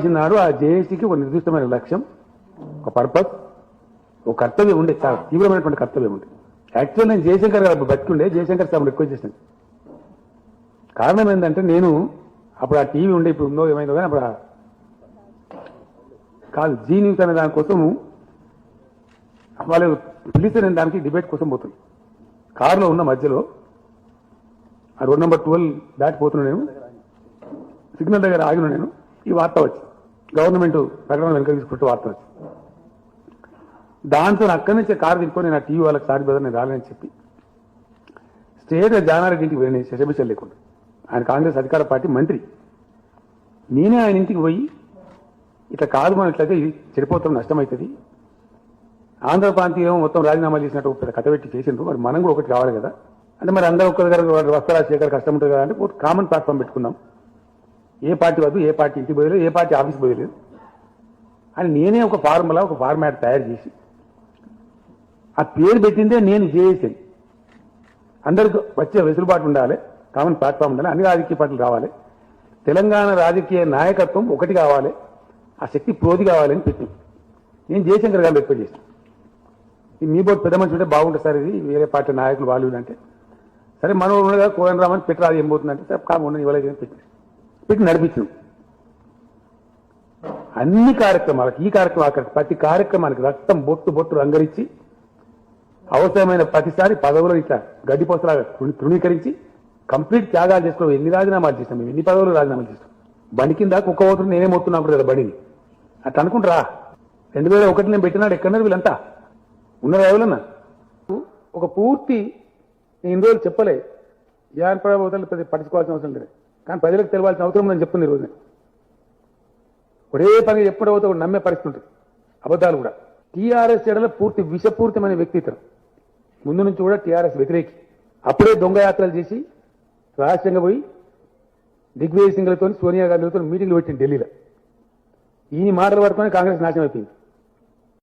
చేసిన నాడు ఆ జేఏసీకి ఒక నిర్దిష్టమైన లక్ష్యం ఒక పర్పస్ ఒక కర్తవ్యం ఉండే చాలా తీవ్రమైనటువంటి కర్తవ్యం ఉండే. యాక్చువల్ నేను జయశంకర్ గారు బతికుండే జయశంకర్ సార్ రిక్వెస్ట్ చేశాను కారణం ఏంటంటే నేను అప్పుడు ఆ టీవీ ఉండే ఇప్పుడు ఉందో ఏమైందో కానీ అప్పుడు కాదు జీ న్యూస్ అనే దానికోసం వాళ్ళు పిలిస్తే నేను దానికి డిబేట్ కోసం పోతుంది కారులో ఉన్న మధ్యలో ఆ రోడ్ నెంబర్ ట్వెల్వ్ దాటిపోతున్నా నేను సిగ్నల్ దగ్గర ఆగిన నేను ఈ వార్త వచ్చి గవర్నమెంట్ ప్రకటన వెనుక తీసుకుంటూ వార్త వచ్చి దాంతో అక్కడి నుంచి కారు దింపుకొని నేను ఆ టీవీ వాళ్ళకి సారి బ్రదర్ నేను రాలేని చెప్పి స్టేట్ జానారెడ్డి ఇంటికి పోయిన శశభిషం లేకుండా ఆయన కాంగ్రెస్ అధికార పార్టీ మంత్రి. నేనే ఆయన ఇంటికి పోయి ఇట్లా కాదు మనం ఇట్లయితే ఇది చెడిపోతాం నష్టమవుతుంది. ఆంధ్ర ప్రాంతీయం మొత్తం రాజీనామా చేసినట్టు పెద్ద కథ పెట్టి చేసిండ్రు. మరి మనం కూడా ఒకటి కావాలి కదా. అంటే మరి అందరూ ఒక్క దగ్గర వస్తారా శేఖర్ కష్టం ఉంటుంది కదా అంటే కామన్ ప్లాట్ఫామ్ పెట్టుకుందాం ఏ పార్టీ వద్దు ఏ పార్టీ ఇంటికి పోయలేదు ఏ పార్టీ ఆఫీస్ పోయలేదు. అని నేనే ఒక ఫార్ములా ఒక ఫార్మాట్ తయారు చేసి ఆ పేరు పెట్టిందే నేను చేసాను అందరికి వచ్చే వెసులుబాటు ఉండాలి కామన్ ప్లాట్ఫామ్ ఉండాలి అన్ని రాజకీయ పార్టీలు రావాలి. తెలంగాణ రాజకీయ నాయకత్వం ఒకటి కావాలి ఆ శక్తి ప్రోధి కావాలని పెట్టింది. నేను జయశంకర్ గారు ఎక్కువ చేశాను. మీ బోర్డు పెద్ద మనిషి ఉంటే బాగుంటుంది సార్ ఇది వేరే పార్టీ నాయకులు వాళ్ళు అంటే. సరే మనం ఉండగా కోదన్ రామని పెట్టరాదు ఏం పోతుందంటే సరే కాదు ఉండదు ఇవ్వలేదు అని పెట్టి నడిపించు. నడిపించాం అన్ని కార్యక్రమాలకు ఈ కార్యక్రమం ప్రతి కార్యక్రమానికి రక్తం బొట్టు బొట్టు రంగరించి అవసరమైన ప్రతిసారి పదవులు ఇట్లా గడ్డిపోసలాగా తృణీకరించి కంప్లీట్ త్యాగాలు చేసుకున్నాం ఎన్ని రాజీనామాలు చేసినాం మేము ఎన్ని పదవులు రాజీనామాలు చేసినాం. బండి కింద కుక్క ఓటు నేనే మొత్తున్నప్పుడు కదా బండిని. అట్లా అనుకుంటారా? రెండు వేల ఒకటి నేను పెట్టినాడు ఎక్కడన్నారు వీళ్ళంతా? ఉన్నారా ఎవరన్నా? ఒక పూర్తి నేను ఇన్ని రోజులు చెప్పలే. జాన్ ప్రభావితాలు పట్టించుకోవాల్సిన అవసరం లేదు. కానీ ప్రజలకు తెలియాల్సిన అవసరం ఉందని చెప్తుంది ఈరోజు ఒరే పని ఎప్పుడు అవుతా నమ్మే పరిస్థితి ఉంటుంది. అబద్ధాలు కూడా. టీఆర్ఎస్ ఎడల పూర్తి విషపూరితమైన వ్యక్తి ఇతను ముందు నుంచి కూడా టీఆర్ఎస్ వ్యతిరేకి. అప్పుడే దొంగ యాత్రలు చేసి రహస్యంగా పోయి దిగ్విజయ్ సింగ్లతో సోనియా గాంధీలతో మీటింగ్లు పెట్టింది ఢిల్లీలో. ఈ మాటలు పట్టుకొని కాంగ్రెస్ నాశనం అయిపోయింది.